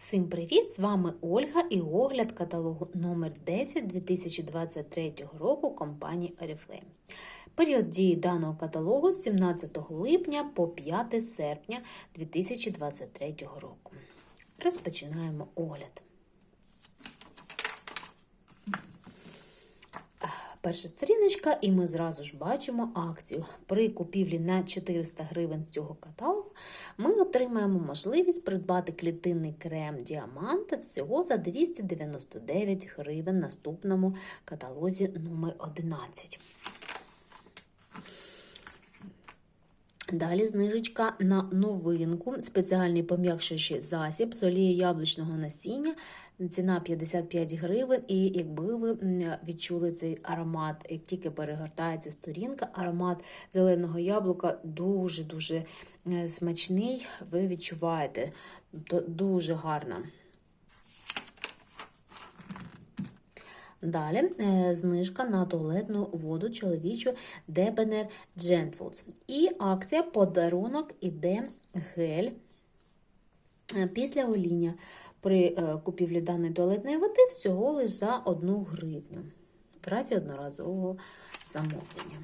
Всім привіт! З вами Ольга і огляд каталогу номер 10 2023 року компанії Oriflame. Період дії даного каталогу з 17 липня по 5 серпня 2023 року. Розпочинаємо огляд. Перша сторіночка, і ми зразу ж бачимо акцію. При купівлі на 400 гривень з цього каталогу ми отримаємо можливість придбати клітинний крем Діамант всього за 299 гривень в наступному каталозі номер 11. Далі знижечка на новинку, спеціальний пом'якшуючий засіб з олії яблучного насіння. Ціна 55 гривень, і якби ви відчули цей аромат, як тільки перегортається сторінка, аромат зеленого яблука дуже-дуже смачний, ви відчуваєте, дуже гарно. Далі знижка на туалетну воду чоловічу Debener Gentfoods. І акція подарунок іде гель після гоління. При купівлі даної туалетної води всього лише за 1 гривню в разі одноразового замовлення.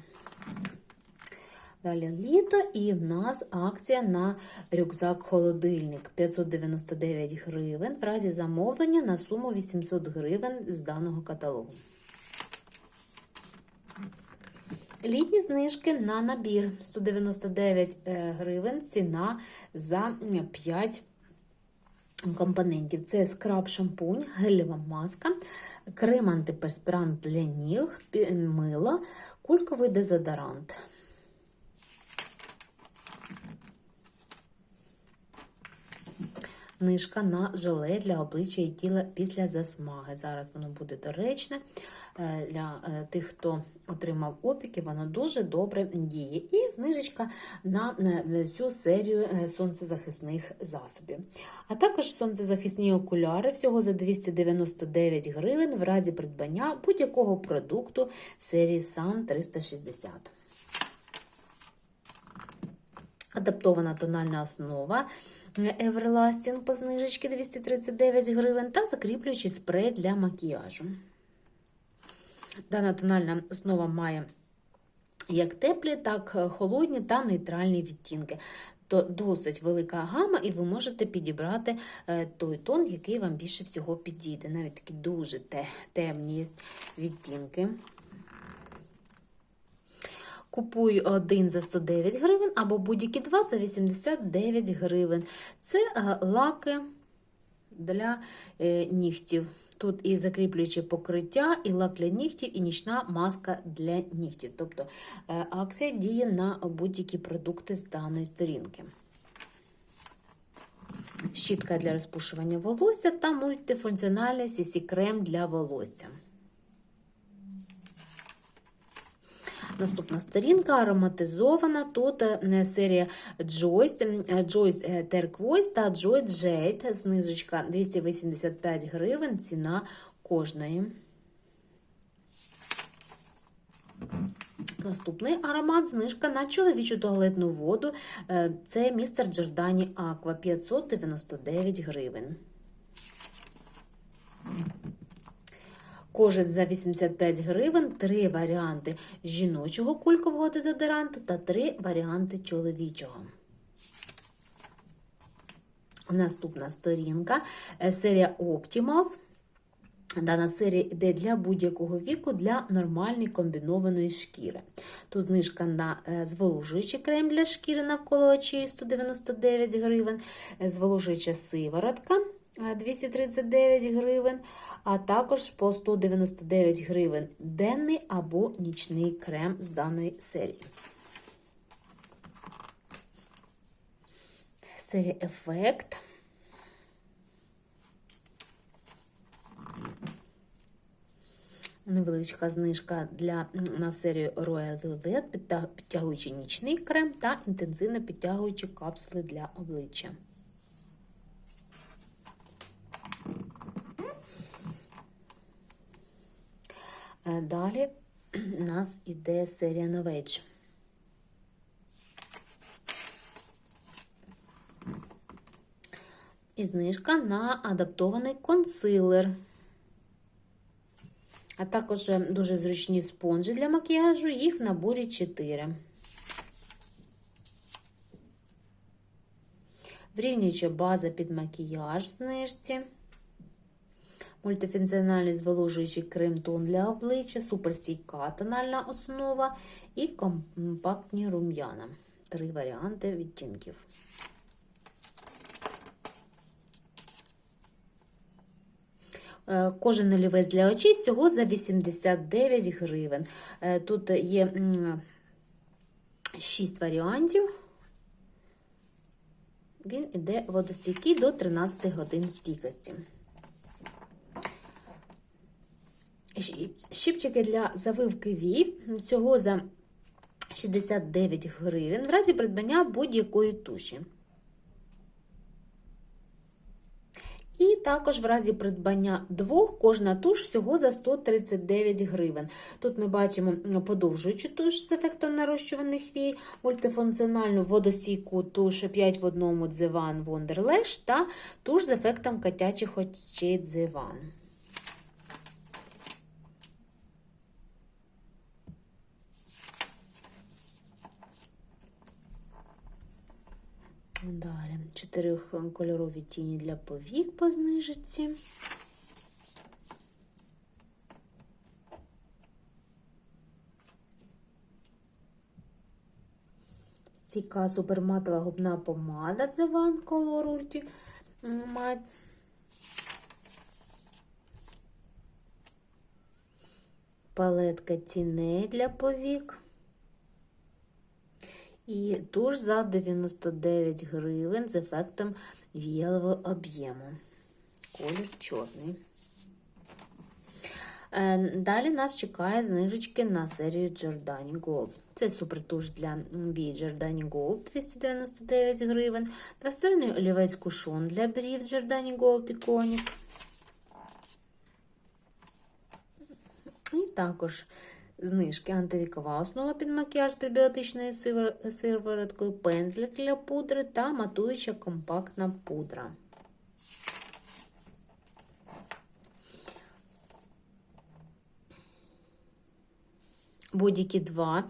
Далі літо, і в нас акція на рюкзак-холодильник 599 гривень в разі замовлення на суму 800 гривень з даного каталогу. Літні знижки на набір 199 гривень ціна за 5 компонентів. Це скраб шампунь, гелева маска, крем антиперспірант для ніг, мило, кульковий дезодорант. Нижка на желе для обличчя і тіла після засмаги. Зараз воно буде доречне для тих, хто отримав опіки, воно дуже добре діє. І знижечка на всю серію сонцезахисних засобів. А також сонцезахисні окуляри всього за 299 гривень в разі придбання будь-якого продукту серії Sun 360. Адаптована тональна основа Everlasting по знижечці 239 гривень та закріплюючий спрей для макіяжу. Дана тональна основа має як теплі, так холодні та нейтральні відтінки. То досить велика гама, і ви можете підібрати той тон, який вам більше всього підійде. Навіть такі дуже темні відтінки. Купуй один за 109 гривень або будь-які два за 89 гривень. Це лаки для нігтів. Тут і закріплююче покриття, і лак для нігтів, і нічна маска для нігтів. Тобто акція діє на будь-які продукти з даної сторінки. Щітка для розпушування волосся та мультифункціональний сісі-крем для волосся. Наступна сторінка ароматизована. Тут серія Joyce, Joyce Turquoise та Joy Jade. Знижечка 285 гривень, ціна кожної. Наступний аромат знижка на чоловічу туалетну воду. Це містер Джордані Аква 599 гривень. Кожен за 85 гривень, три варіанти жіночого кулькового дезодоранту та три варіанти чоловічого. Наступна сторінка серія Optimals. Дана серія йде для будь-якого віку для нормальної комбінованої шкіри. Тут знижка на зволожуючий крем для шкіри навколо очей 199 гривень, зволожуюча сиворотка 239 гривень, а також по 199 гривень денний або нічний крем з даної серії. Серія Ефект. Невеличка знижка для, на серію Royal Velvet, підтягуючий нічний крем та інтенсивно підтягуючі капсули для обличчя. Далі у нас іде серія Novage. І знижка на адаптований консилер. А також е, дуже зручні спонжі для макіяжу, їх в наборі 4. Врівнююча база під макіяж в знижці. Мультифункціональний зволожуючий крем-тон для обличчя, суперстійка тональна основа і компактні рум'яна. Три варіанти відтінків. Е, Кожен олівець для очей всього за 89 гривень. Е, Тут є 6 варіантів. Він іде водостійкий до 13 годин стійкості. Щіпчики для завивки вій всього за 69 гривень в разі придбання будь-якої туші. І також в разі придбання двох кожна туш всього за 139 гривень. Тут ми бачимо подовжуючу туш з ефектом нарощуваних вій, мультифункціональну водостійку туш 5 в 1 Дзиван Wonderlash та туш з ефектом котячих очей Дзиван. Далі чотирикольорові тіні для повік по знижці. Ціка суперматова губна помада Дзеван Color Ulti Matte. Палетка тіней для повік. І туш за 99 гривень з ефектом віялового об'єму. Колір чорний. Е, Далі нас чекає знижечки на серію Giordani Gold. Це супертуш для вій Giordani Gold 299 гривень. Двосторонній олівець кушон для брів Giordani Gold Iconic. І також знижки антивікова основа під макіяж з пребіотичною сивороткою, пензлик для пудри та матуюча компактна пудра. Будь-які два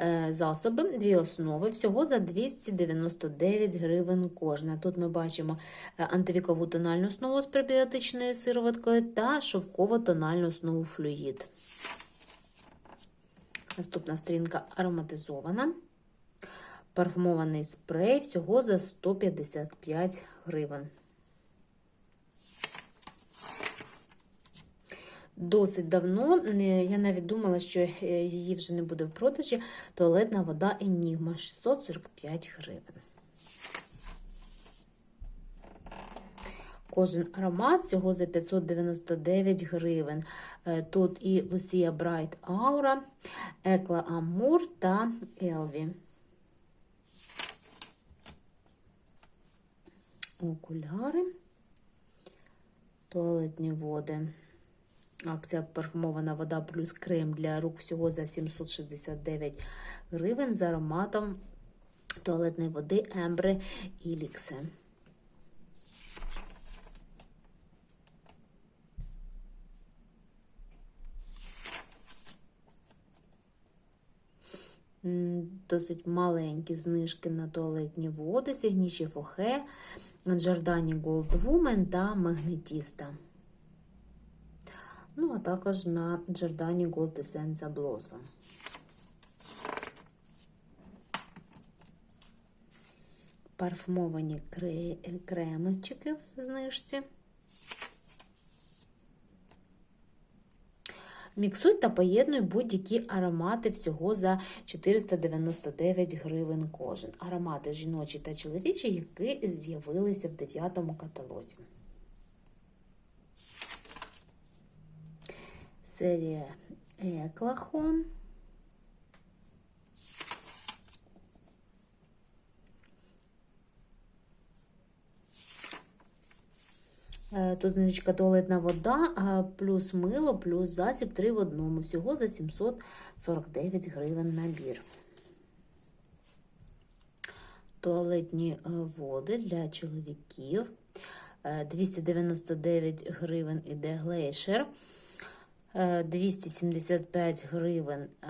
е, засоби, дві основи, всього за 299 гривень кожна. Тут ми бачимо е, антивікову тональну основу з пребіотичною сироваткою та шовково тональну основу флюїд. Наступна стрінка ароматизована. Парфумований спрей всього за 155 гривень. Досить давно, я навіть думала, що її вже не буде в продажі. Туалетна вода Енігма 645 гривень. Кожен аромат всього за 599 гривень. Тут і Lucia Bright Aura, Екла Амур та Елві. Окуляри, туалетні води. Акція парфумована вода плюс крем для рук всього за 769 гривень з ароматом туалетної води Ембре Іліксе. Досить маленькі знижки на туалетні води, Сігнічі Фохе, Джордані Gold Woman та Магнетіста. Ну, а також на Джордані Gold Essence Blossom. Парфумовані кремчики в знижці. Міксуй та поєднуй будь-які аромати всього за 499 гривень кожен. Аромати жіночі та чоловічі, які з'явилися в 9 каталозі. Серія Еклахон. Тут знижечка туалетна вода, плюс мило, плюс засіб 3 в одному. Всього за 749 гривень набір. Туалетні води для чоловіків. Е, 299 гривень іде. Е, 275 гривень е,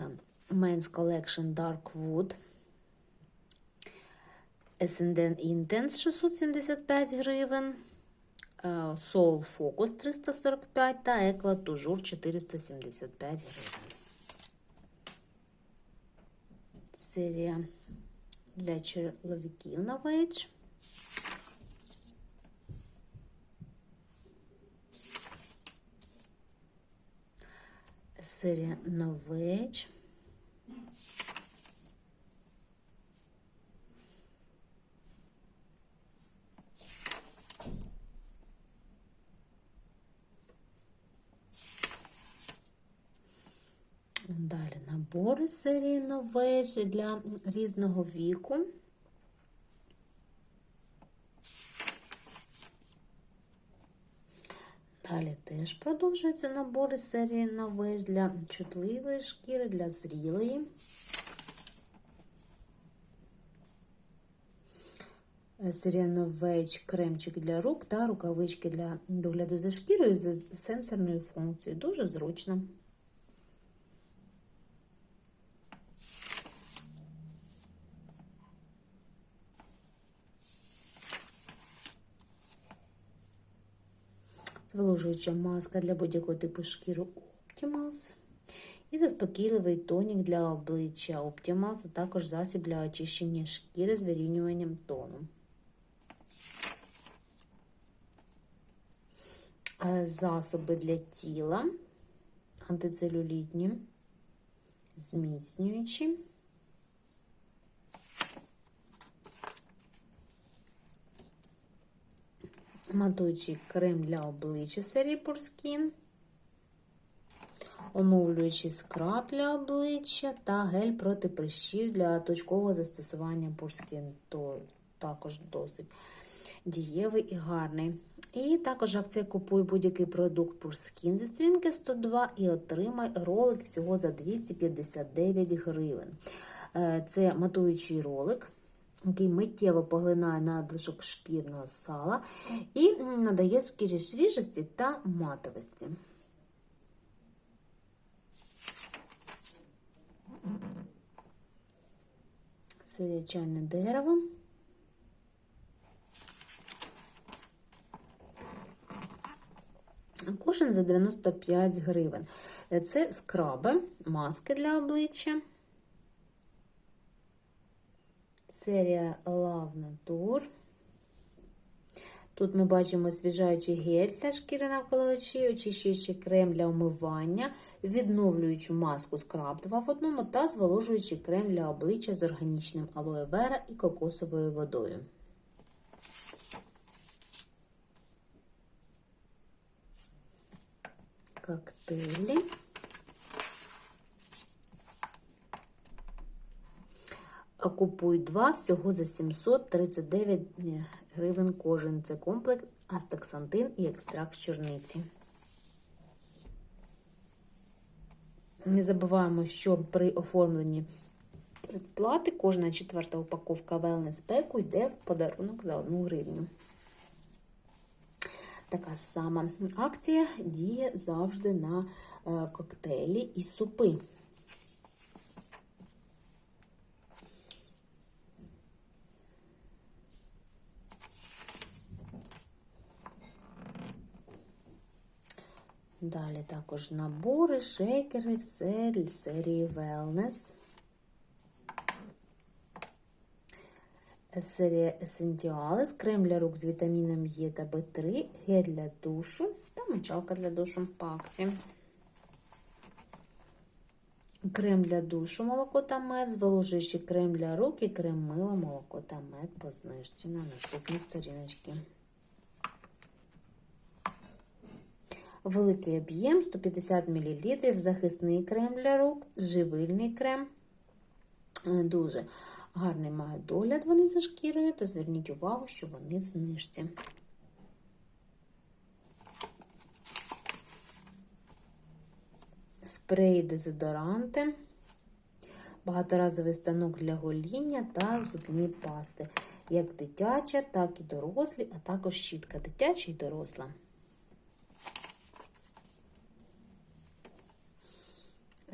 Men's Collection Dark Wood. S&N Intense 675 гривень. Soul Focus 345 та Екла Toujours 475 гривень. Серія для чоловіків на вейдж. Серія на вейдж. Набори серії новежі для різного віку. Далі теж продовжуються набори серії новеж для чутливої шкіри, для зрілої. Серія новеч кремчик для рук та рукавички для догляду за шкірою з сенсорною функцією. Дуже зручно. Зволожуюча маска для будь-якого типу шкіри Optimals. І заспокійливий тонік для обличчя Optimals, а також засіб для очищення шкіри з вирівнюванням тону. Е, Засоби для тіла, антицелюлітні, зміцнюючі. Матуючий крем для обличчя серії Pure оновлюючий скраб для обличчя та гель проти прищів для точкового застосування Pure То також досить дієвий і гарний. І також акція купуй будь-який продукт Pure зі стрінки 102 і отримай ролик всього за 259 гривень. Е, Це матуючий ролик який миттєво поглинає надлишок шкірного сала і надає шкірі свіжості та матовості. Серія чайне дерево. Кожен за 95 гривень. Це скраби, маски для обличчя. Серія Love Nature. Тут ми бачимо освіжаючий гель для шкіри навколо очей, очищуючий крем для омивання, відновлюючу маску скраб 2 в одному та зволожуючий крем для обличчя з органічним алоє вера і кокосовою водою. Коктейлі. Купуй два всього за 739 гривень кожен. Це комплекс астаксантин і екстракт з чорниці. Не забуваємо, що при оформленні предплати кожна четверта упаковка Wellness Pack йде в подарунок за 1 гривню. Така ж сама акція діє завжди на е, коктейлі і супи. Далі також набори, шейкери, все серії Wellness. Серія Essentials, крем для рук з вітаміном Е та В3, гель для душу та мочалка для душу по акції. Крем для душу, молоко та мед, зволожуючий крем для рук і крем мила, молоко та мед по знижці на наступній сторіночці. Великий об'єм 150 мл, захисний крем для рук, живильний крем. Е, Дуже гарний має догляд вони за шкірою, то зверніть увагу, що вони в знижці. Спреї дезодоранти, багаторазовий станок для гоління та зубні пасти. як дитяча, так і дорослі, а також щітка дитяча і доросла.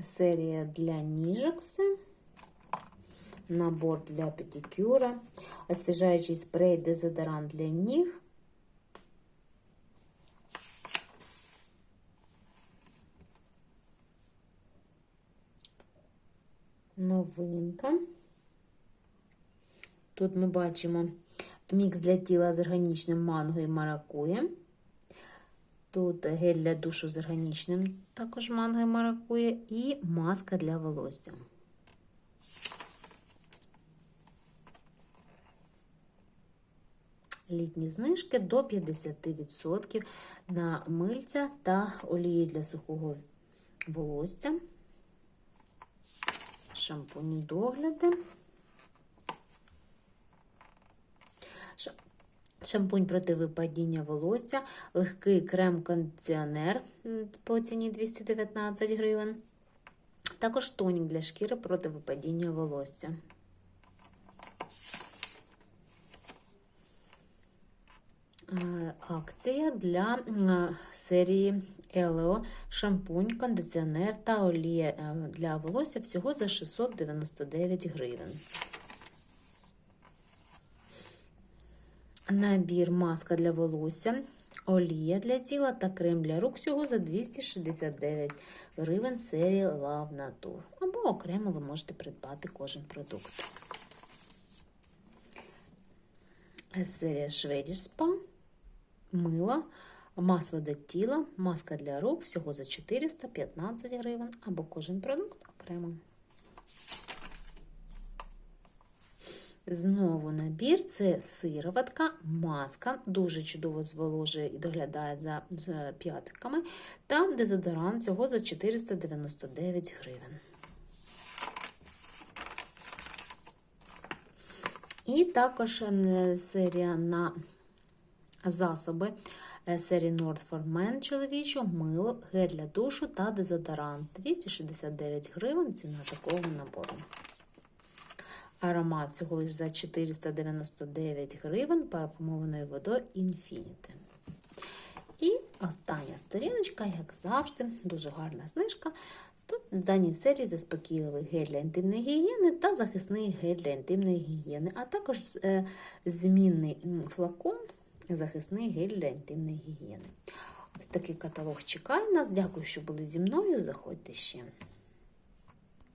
Серія для ніжекси. Набор для педикюра, освіжаючий спрей дезодорант для ніг. Новинка. Тут ми бачимо мікс для тіла з органічним манго і маракує. Тут гель для душу з органічним, також манго і маракує, і маска для волосся. Літні знижки до 50% на мильця та олії для сухого волосся, шампуні догляди. Шампунь проти випадіння волосся, легкий крем-кондиціонер по ціні 219 гривень. Також тонік для шкіри проти випадіння волосся. Е, Акція для серії Елео шампунь, кондиціонер та олія е, для волосся всього за 699 гривень. Набір маска для волосся, олія для тіла та крем для рук всього за 269 гривень серії Love Nature. Або окремо ви можете придбати кожен продукт. Серія Swedish Spa, мило, масло для тіла, маска для рук всього за 415 гривень, або кожен продукт окремо. Знову набір це сироватка, маска, дуже чудово зволожує і доглядає за п'ятками, та дезодорант цього за 499 гривень. І також ем, серія на засоби е, серії Nord for Men чоловічого, мило, гель для душу та дезодорант. 269 гривень ціна такого набору. Аромат всього лише за 499 гривень парфумованою водою Infinity. І остання сторіночка, як завжди, дуже гарна знижка. Тут в даній серії заспокійливий гель для інтимної гігієни та захисний гель для інтимної гігієни, а також е, змінний флакон, захисний гель для інтимної гігієни. Ось такий каталог чекає нас. Дякую, що були зі мною. Заходьте ще.